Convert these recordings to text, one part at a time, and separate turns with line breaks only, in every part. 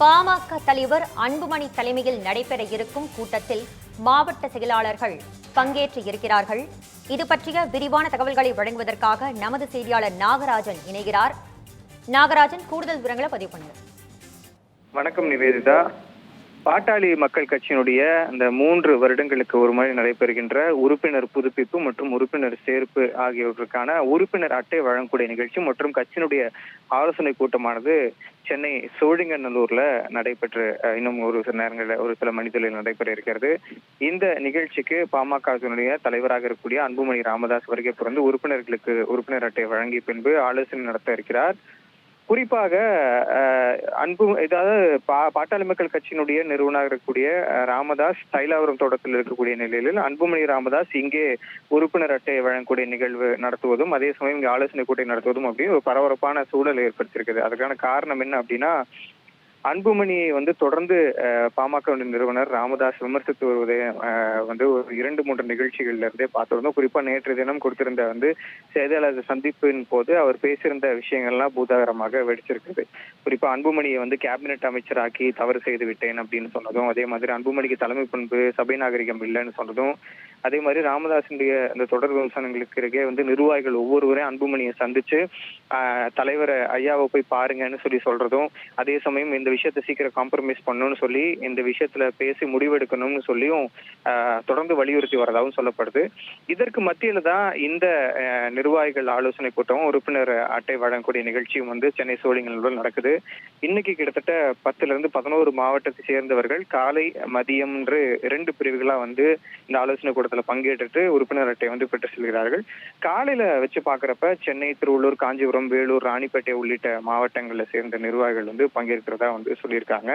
பாமக தலைவர் அன்புமணி தலைமையில் நடைபெற இருக்கும் கூட்டத்தில் மாவட்ட செயலாளர்கள் பங்கேற்று இருக்கிறார்கள். இது பற்றிய விரிவான தகவல்களை வழங்குவதற்காக நமது செய்தியாளர் நாகராஜன் இணைகிறார். நாகராஜன் கூடுதல் விவரங்களை பதிவு பண்ணுங்க
வணக்கம் நிவேதிதா. பாட்டாளி மக்கள் கட்சியினுடைய அந்த மூன்று வருடங்களுக்கு ஒரு முறை நடைபெறுகின்ற உறுப்பினர் புதுப்பிப்பு மற்றும் உறுப்பினர் சேர்ப்பு ஆகியவற்றுக்கான உறுப்பினர் அட்டை வழங்கக்கூடிய நிகழ்ச்சி மற்றும் கட்சியினுடைய ஆலோசனை கூட்டமானது சென்னை சோழிங்கநல்லூர்ல நடைபெற்று இன்னும் ஒரு சில நேரங்களில் ஒரு சில மணித்துறையில் நடைபெற இருக்கிறது. இந்த நிகழ்ச்சிக்கு பாமகவினுடைய தலைவராக இருக்கக்கூடிய அன்புமணி ராமதாஸ் வருகை பிறந்து உறுப்பினர்களுக்கு உறுப்பினர் அட்டை வழங்கிய பின்பு ஆலோசனை நடத்த இருக்கிறார். குறிப்பாக அன்பு இதாவது பா பாட்டாளி மக்கள் கட்சியினுடைய நிறுவனாக இருக்கக்கூடிய ராமதாஸ் தைலாவரம் தோட்டத்தில் இருக்கக்கூடிய நிலையில் அன்புமணி ராமதாஸ் இங்கே உறுப்பினர் அட்டை வழங்கக்கூடிய நிகழ்வு நடத்துவதும் அதே சமயம் இங்கே ஆலோசனை கூட்டம் நடத்துவதும் அப்படி ஒரு பரபரப்பான சூழல் ஏற்படுத்தியிருக்குது. அதுக்கான காரணம் என்ன அப்படின்னா அன்புமணியை வந்து தொடர்ந்து பாமக நிறுவனர் ராமதாஸ் விமர்சித்து வருவதை வந்து ஒரு இரண்டு மூன்று நிகழ்ச்சிகள்ல இருந்தே பார்த்திருந்தோம். குறிப்பா நேற்று தினம் கொடுத்திருந்த வந்து செய்தியாளர் சந்திப்பின் போது அவர் பேசியிருந்த விஷயங்கள்லாம் பூதாகரமாக வெடிச்சிருக்குது. குறிப்பா அன்புமணியை வந்து கேபினெட் அமைச்சராக்கி தவறு செய்து விட்டேன் அப்படின்னு சொன்னதும் அதே மாதிரி அன்புமணிக்கு தலைமை பண்பு சபை நாகரிகம் இல்லைன்னு சொன்னதும் அதே மாதிரி ராமதாசனுடைய அந்த தொடர் விமர்சனங்களுக்கு இடையே வந்து நிர்வாகிகள் ஒவ்வொருவரையும் அன்புமணியை சந்திச்சு தலைவர் தலைவரை ஐயாவை போய் பாருங்கன்னு சொல்லி சொல்றதும் அதே சமயம் இந்த விஷயத்தை சீக்கிரம் காம்ப்ரமைஸ் பண்ணணும்னு சொல்லி இந்த விஷயத்துல பேசி முடிவெடுக்கணும்னு சொல்லியும் தொடர்ந்து வலியுறுத்தி வரதாகவும் சொல்லப்படுது. இதற்கு மத்தியில தான் இந்த நிர்வாகிகள் ஆலோசனை கூட்டமும் உறுப்பினர் அட்டை வழங்கக்கூடிய நிகழ்ச்சியும் வந்து சென்னை சோழிங்கநல்லூரில் நடக்குது. இன்னைக்கு கிட்டத்தட்ட பத்துல இருந்து பதினோரு மாவட்டத்தை சேர்ந்தவர்கள் காலை மதியம் என்று இரண்டு பிரிவுகளா வந்து இந்த ஆலோசனை கூட்டத்துல பங்கேற்றுட்டு உறுப்பினர் அட்டை வந்து பெற்று செல்கிறார்கள். காலையில வச்சு பாக்குறப்ப சென்னை திருவள்ளூர் காஞ்சிபுரம் வேலூர் ராணிப்பேட்டை உள்ளிட்ட மாவட்டங்களை சேர்ந்த நிர்வாகிகள் வந்து பங்கேற்கிறதா வந்து சொல்லியிருக்காங்க.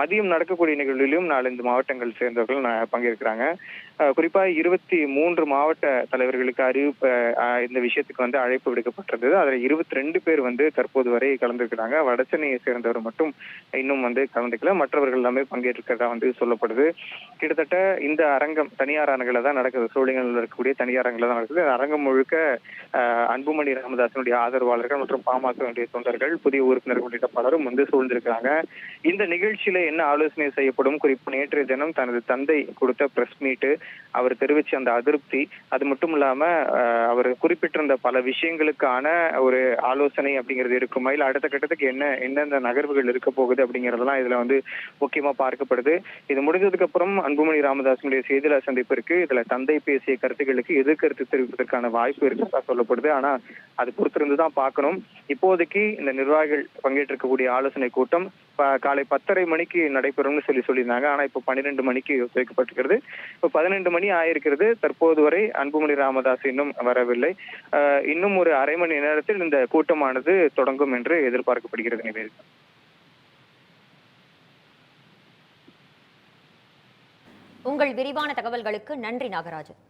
மதியம் நடக்கக்கூடிய நிகழ்விலும் நாலஞ்சு மாவட்டங்கள் சேர்ந்தவர்கள் பங்கேற்கிறாங்க. குறிப்பாக குறிப்பா இருபத்தி மூன்று மாவட்ட தலைவர்களுக்கு அறிவிப்பு இந்த விஷயத்துக்கு வந்து அழைப்பு விடுக்கப்பட்டிருந்தது. அதுல இருபத்தி ரெண்டு பேர் வந்து தற்போது வரை கலந்துருக்கிறாங்க. வடசென்னையை சேர்ந்தவர் மட்டும் இன்னும் வந்து கலந்துக்கல. மற்றவர்கள் எல்லாமே பங்கேற்றிருக்கிறதா வந்து சொல்லப்படுது. கிட்டத்தட்ட இந்த அரங்கம் தனியார் அரங்கில தான் நடக்குது. சோழிங்கல்ல இருக்கக்கூடிய தனியார் அரங்கில தான் நடக்குது. அரங்கம் முழுக்க அன்புமணி ராமதாசனுடைய ஆதரவாளர்கள் மற்றும் பாமகவுடைய தொண்டர்கள் புதிய உறுப்பினர்கள் உள்ளிட்ட பலரும் வந்து சூழ்ந்திருக்கிறாங்க. இந்த நிகழ்ச்சியில என்ன ஆலோசனை செய்யப்படும்? குறிப்பு நேற்றைய தினம் தனது தந்தை கொடுத்த பிரஸ் மீட்டு அவர் தெரிவிச்ச அந்த அதிருப்தி அது மட்டும் இல்லாம அவர் குறிப்பிட்டிருந்த பல விஷயங்களுக்கான ஒரு ஆலோசனை அப்படிங்கிறது இருக்குமா? இல்ல அடுத்த கட்டத்துக்கு என்ன எந்தெந்த நகர்வுகள் இருக்க போகுது அப்படிங்கறதெல்லாம் இதுல வந்து முக்கியமா பார்க்கப்படுது. இது முடிஞ்சதுக்கு அப்புறம் அன்புமணி ராமதாசனுடைய செய்தியாளர் சந்திப்பு இருக்கு. இதுல தந்தை பேசிய கருத்துக்களுக்கு எதிர்கருத்து தெரிவிப்பதற்கான வாய்ப்பு இருக்கிறதா சொல்லப்படுது. ஆனா அது பொறுத்திருந்து தான் பார்க்கணும். இப்போதைக்கு இந்த நிர்வாகிகள் பங்கேற்றிருக்கக்கூடிய ஆலோசனை கூட்டம் காலை பத்தரை மணிக்கு நடைபெறும்னு சொல்லி சொல்லியிருந்தாங்க. ஆனா இப்போ பன்னிரெண்டு மணிக்கு வைக்கப்பட்டிருக்கிறது இப்போ பதினெண்டு மணி ஆயிருக்கிறது. தற்போது வரை அன்புமணி ராமதாஸ் இன்னும் வரவில்லை. இன்னும் ஒரு அரை மணி நேரத்தில் இந்த கூட்டமானது தொடங்கும் என்று எதிர்பார்க்கப்படுகிறது நிவேதிதா.
உங்கள் விரிவான தகவல்களுக்கு நன்றி நாகராஜன்.